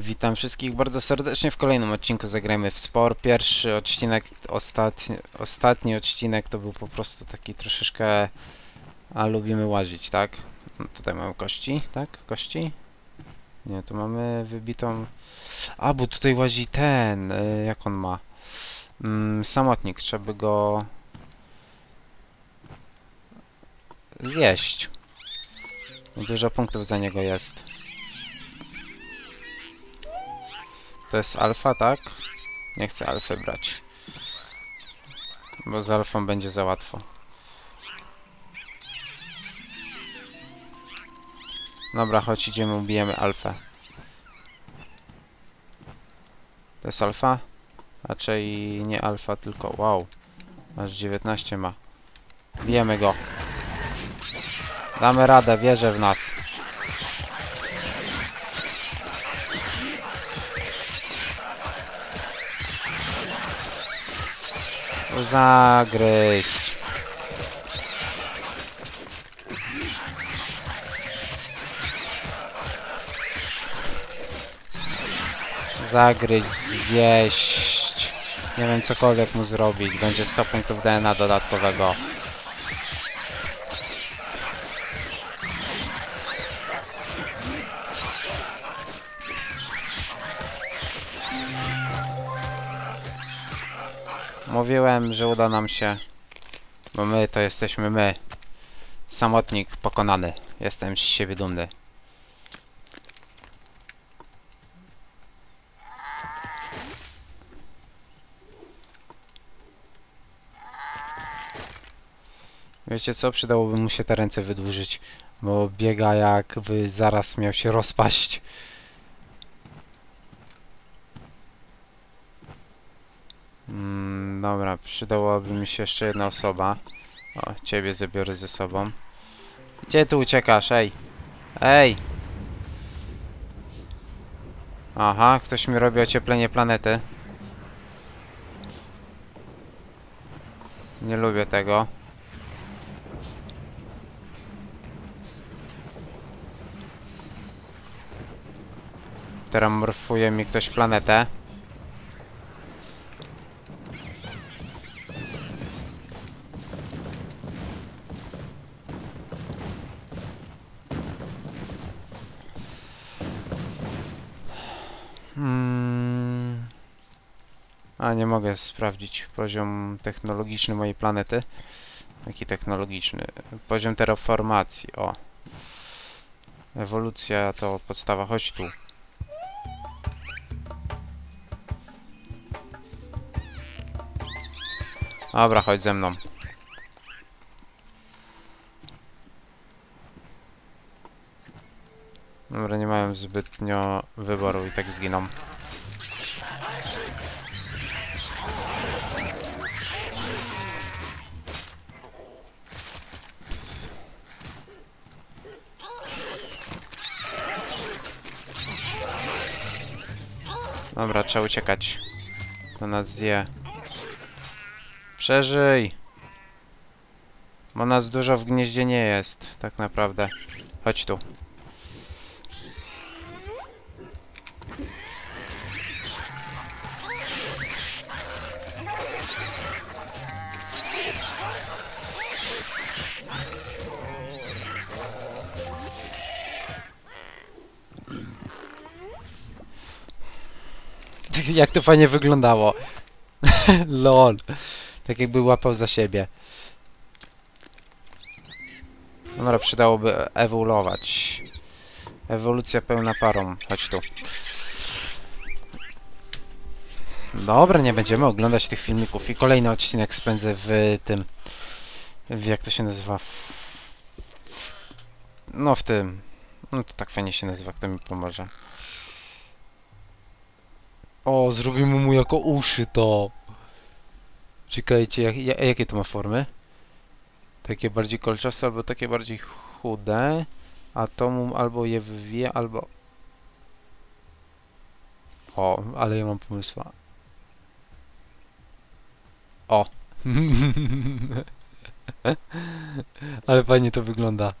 Witam wszystkich bardzo serdecznie w kolejnym odcinku Zagrajmy w Spor. Pierwszy odcinek, ostatni, ostatni odcinek to był po prostu taki troszeczkę... A lubimy łazić, tak? No, tutaj mamy kości, tak? Kości? Nie, tu mamy wybitą... A, bo tutaj łazi ten, y, jak on ma? Mm, samotnik, trzeba by go... Zjeść. Dużo punktów za niego jest. To jest alfa, tak? Nie chcę alfy brać. Bo z alfą będzie za łatwo. Dobra, chodź idziemy, ubijemy alfę. To jest alfa? Raczej nie alfa, tylko wow. Aż 19 ma. Bijemy go. Damy radę, wierzę w nas. Zagryźć. Zagryźć, zjeść. Nie wiem, cokolwiek mu zrobić. Będzie 100 punktów DNA dodatkowego. Mówiłem, że uda nam się. Bo my to jesteśmy my. Samotnik pokonany. Jestem z siebie dumny. Wiecie co? Przydałoby mu się te ręce wydłużyć. Bo biega jakby zaraz miał się rozpaść. Mm, dobra, przydałaby mi się jeszcze jedna osoba. O, ciebie zabiorę ze sobą. Gdzie tu uciekasz? Ej! Ej! Aha, ktoś mi robi ocieplenie planety. Nie lubię tego. Terramorfuje mi ktoś planetę. Mogę sprawdzić poziom technologiczny mojej planety. Jaki technologiczny? Poziom terraformacji, o. Ewolucja to podstawa, chodź tu. Dobra, chodź ze mną. Dobra, nie mają zbytnio wyboru i tak zginą. Dobra, trzeba uciekać. To nas zje. Przeżyj! Bo nas dużo w gnieździe nie jest, tak naprawdę. Chodź tu. Jak to fajnie wyglądało. LOL. Tak jakby łapał za siebie. Dobra, przydałoby ewoluować. Ewolucja pełna parą. Chodź tu. Dobra, nie będziemy oglądać tych filmików. I kolejny odcinek spędzę w tym... W jak to się nazywa? No w tym... No to tak fajnie się nazywa, kto mi pomoże. O, zrobimy mu jako uszy to. Czekajcie, jak, ja- jakie to ma formy? Takie bardziej kolczaste, albo takie bardziej chude. A to mu albo je wywie, albo... O, ale ja mam pomysła. O! ale fajnie to wygląda.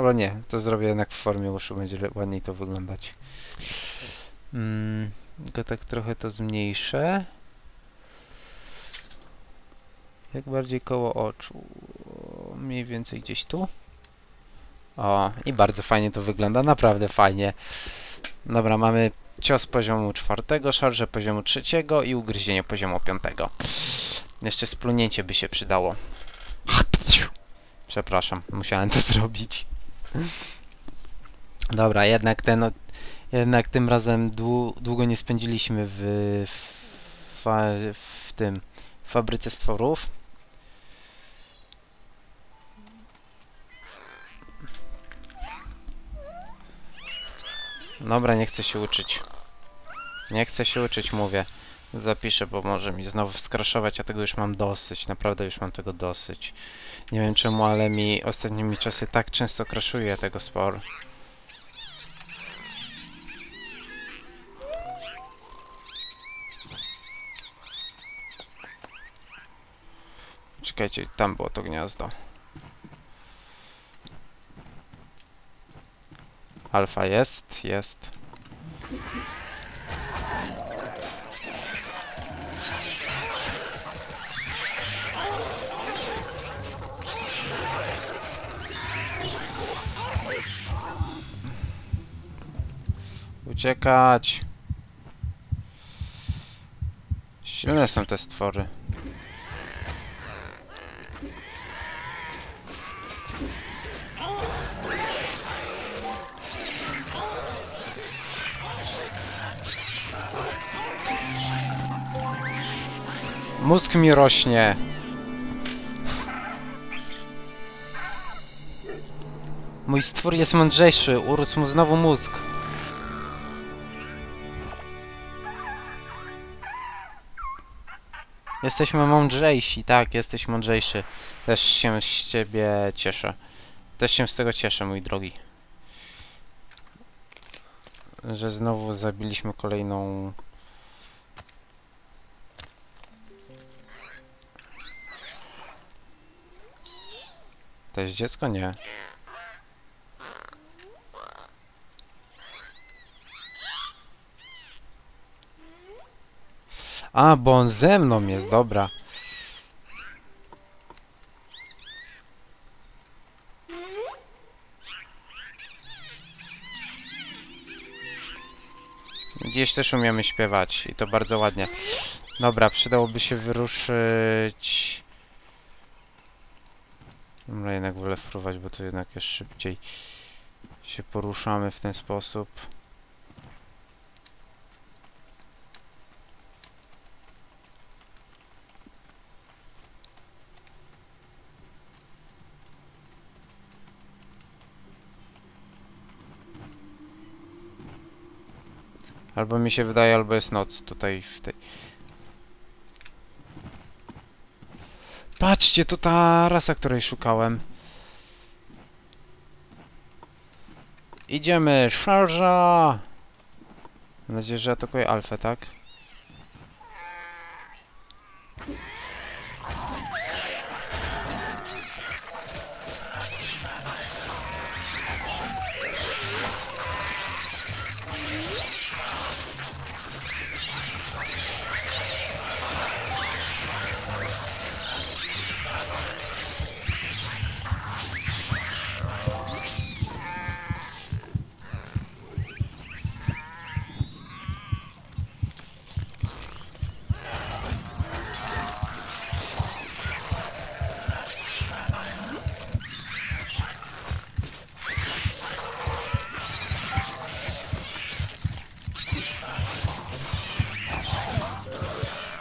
Albo nie, to zrobię jednak w formie uszu, będzie ładniej to wyglądać. Mm, tak trochę to zmniejszę. Jak bardziej koło oczu. Mniej więcej gdzieś tu. O, i bardzo fajnie to wygląda, naprawdę fajnie. Dobra, mamy cios poziomu czwartego, szarże poziomu trzeciego i ugryzienie poziomu piątego. Jeszcze splunięcie by się przydało. Przepraszam, musiałem to zrobić. Dobra, jednak ten, jednak tym razem dłu, długo nie spędziliśmy w, w, w tym w fabryce stworów. Dobra, nie chcę się uczyć. Nie chcę się uczyć, mówię. Zapiszę, bo może mi znowu skraszować, a tego już mam dosyć. Naprawdę już mam tego dosyć. Nie wiem czemu, ale mi ostatnimi czasy tak często crashuje tego spor. Czekajcie, tam było to gniazdo. Alfa jest, jest. Uciekać. Silne są te stwory. Mózg mi rośnie. Mój stwór jest mądrzejszy, urósł mu znowu mózg. Jesteśmy mądrzejsi, tak, jesteś mądrzejszy. Też się z ciebie cieszę. Też się z tego cieszę, mój drogi. Że znowu zabiliśmy kolejną... To jest dziecko? Nie. A, bo on ze mną jest, dobra. Gdzieś też umiemy śpiewać i to bardzo ładnie. Dobra, przydałoby się wyruszyć... Dobra, jednak wolę fruwać, bo to jednak jest szybciej się poruszamy w ten sposób. Albo mi się wydaje, albo jest noc tutaj w tej... Patrzcie, to ta rasa, której szukałem. Idziemy, szarża! Mam nadzieję, że atakuje alfę, tak?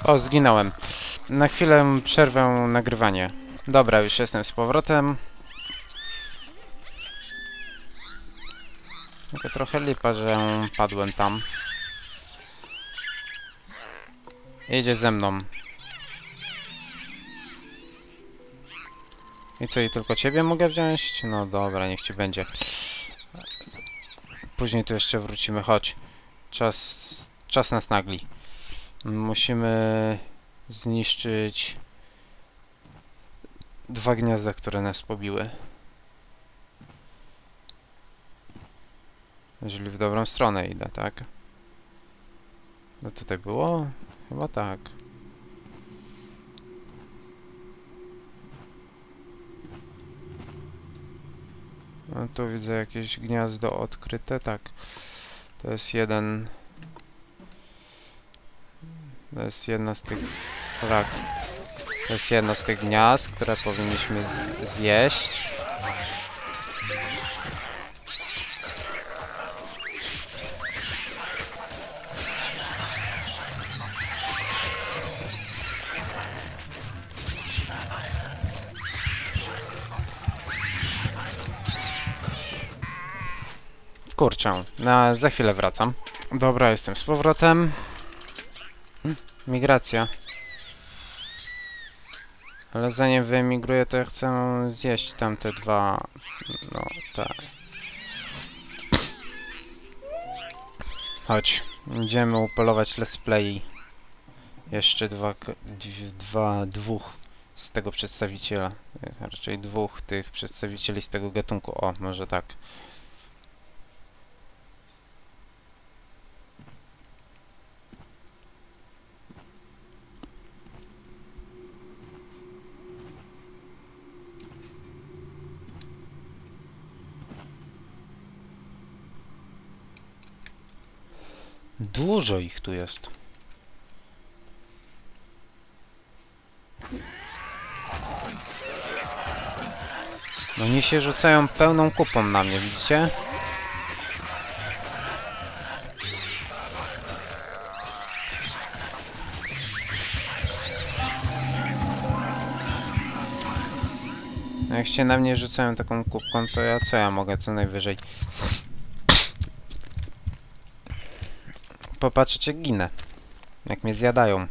O, zginąłem. Na chwilę przerwę nagrywanie. Dobra, już jestem z powrotem. Tylko trochę lipa, że padłem tam. Jedzie ze mną. I co, i tylko ciebie mogę wziąć? No dobra, niech ci będzie. Później tu jeszcze wrócimy, chodź. Czas, czas nas nagli. Musimy zniszczyć dwa gniazda, które nas pobiły. Jeżeli w dobrą stronę idę, tak? No tutaj było? Chyba tak. No tu widzę jakieś gniazdo odkryte, tak. To jest jeden... To jest jedna z tych... Tak. To jest jedno z tych gniazd, które powinniśmy zjeść. Kurczę, na, za chwilę wracam. Dobra, jestem z powrotem. Migracja. Ale zanim wyemigruję, to ja chcę zjeść tamte dwa... No, tak. Chodź, idziemy upolować let's play. Jeszcze dwa, dwa, dwóch z tego przedstawiciela. Raczej dwóch tych przedstawicieli z tego gatunku. O, może tak. Dużo ich tu jest. No oni się rzucają pełną kupą na mnie, widzicie? Jak się na mnie rzucają taką kubką, to ja co ja mogę co najwyżej? Popatrzeć jak ginę. Jak mnie zjadają.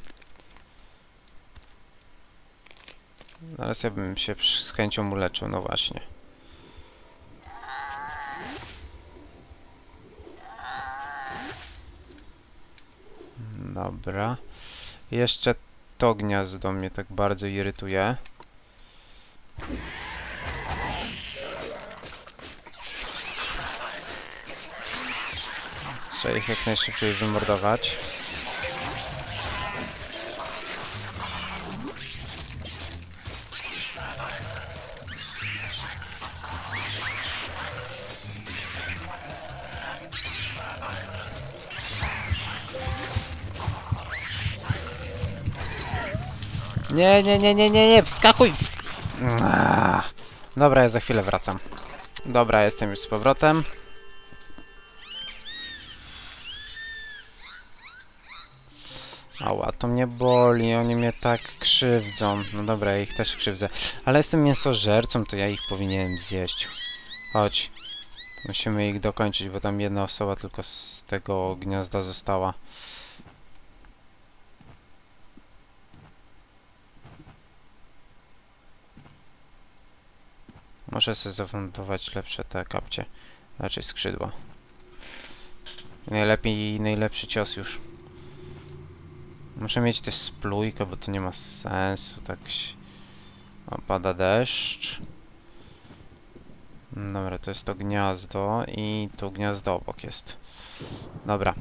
Zaraz ja bym się z chęcią uleczył, no właśnie. Dobra. Jeszcze to gniazdo mnie tak bardzo irytuje. Trzeba ich jak najszybciej wymordować. Nie, nie, nie, nie, nie, nie, wskakuj! Dobra, ja za chwilę wracam. Dobra, jestem już z powrotem. Boli, oni mnie tak krzywdzą. No dobra, ja ich też krzywdzę. Ale jestem mięsożercą, to ja ich powinienem zjeść. Chodź. Musimy ich dokończyć, bo tam jedna osoba tylko z tego gniazda została. Muszę sobie zafundować lepsze te kapcie. Raczej skrzydła. Najlepiej, najlepszy cios już. Muszę mieć też splójkę, bo to nie ma sensu, tak się... O, pada deszcz. Dobra, to jest to gniazdo i to gniazdo obok jest. Dobra.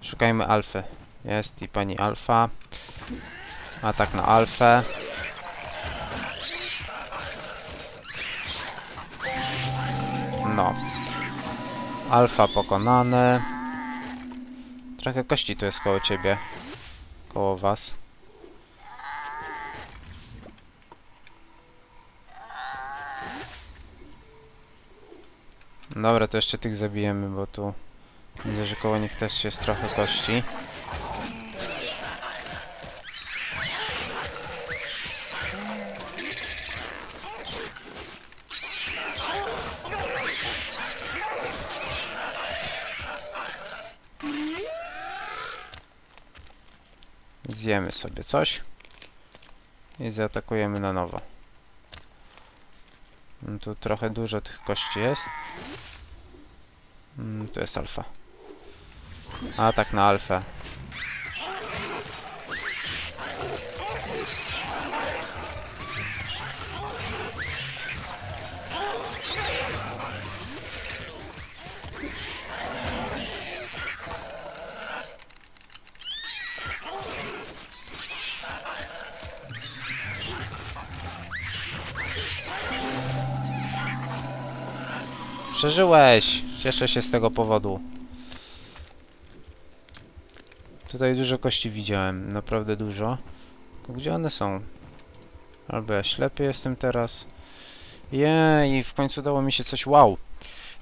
Szukajmy alfy. Jest i pani alfa. Atak na alfę. No. Alfa pokonane. Trochę kości tu jest koło ciebie. Koło was. Dobra, to jeszcze tych zabijemy, bo tu widzę, że koło nich też jest trochę kości. Zjemy sobie coś i zaatakujemy na nowo. Mm, Tu trochę dużo tych kości jest. Mm, Tu jest alfa. Atak na alfę. Przeżyłeś! Cieszę się z tego powodu. Tutaj dużo kości widziałem, naprawdę dużo. Gdzie one są? Albo ja ślepy jestem teraz. Jej, w końcu udało mi się coś. Wow!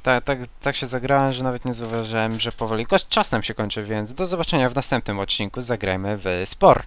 Tak, tak, tak się zagrałem, że nawet nie zauważyłem, że powoli. Czas nam się kończy, więc do zobaczenia w następnym odcinku. Zagrajmy w Spor.